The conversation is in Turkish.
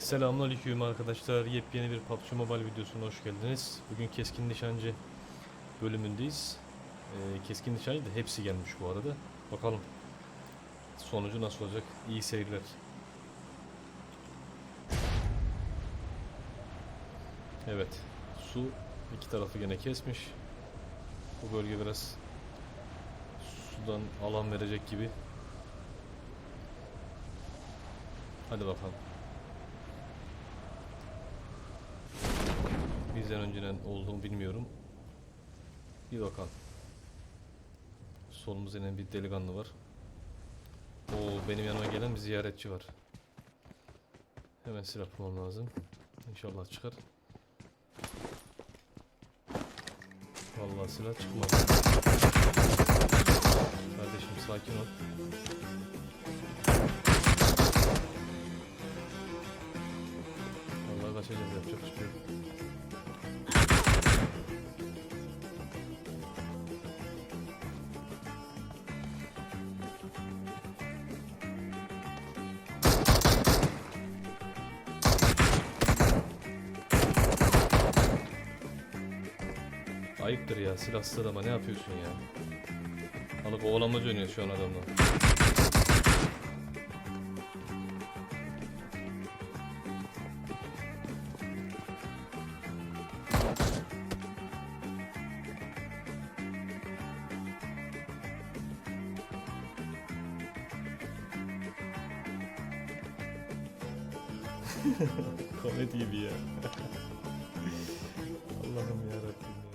Selamünaleyküm arkadaşlar. Yepyeni bir PUBG Mobile videosuna hoş geldiniz. Bugün keskin nişancı bölümündeyiz. Ee, keskin nişancı da hepsi gelmiş bu arada. Bakalım sonucu nasıl olacak? İyi seyirler. Evet. Su iki tarafı gene kesmiş. Bu bölge biraz sudan alan verecek gibi. Hadi bakalım. Bizden önceden olduğunu bilmiyorum. Bir bakalım. Solumuzda yine bir delikanlı var. Oo benim yanıma gelen bir ziyaretçi var. Hemen silah bulmam lazım. İnşallah çıkar. Vallahi silah çıkmaz. Kardeşim sakin ol. Vallahi kaçacağız yapacak bir şey yok. Ayıptır ya silahsız adama ne yapıyorsun ya? Alıp oğlamaca oynuyor şu an adamla. Komedi gibi ya. Allah'ım yarabbim.